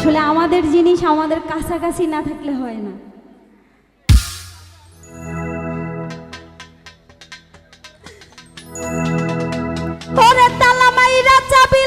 আসলে আমাদের জিনিস আমাদের কাছাকাছি না থাকলে হয় না। তোরে তালা মাইরা চাবি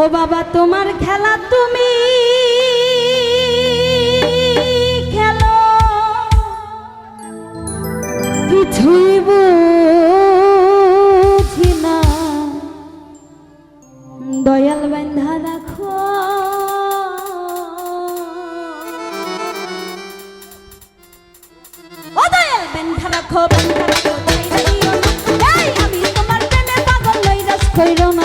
ও বাবা, তোমার খেলা তুমি খেলো। কিছুই বুঝি না। দয়াল বান্ধা রাখো। ও দয়াল বান্ধা রাখো বান্ধা রাখো আমি তোমার প্রেমে পাগল লইরাস কইরো না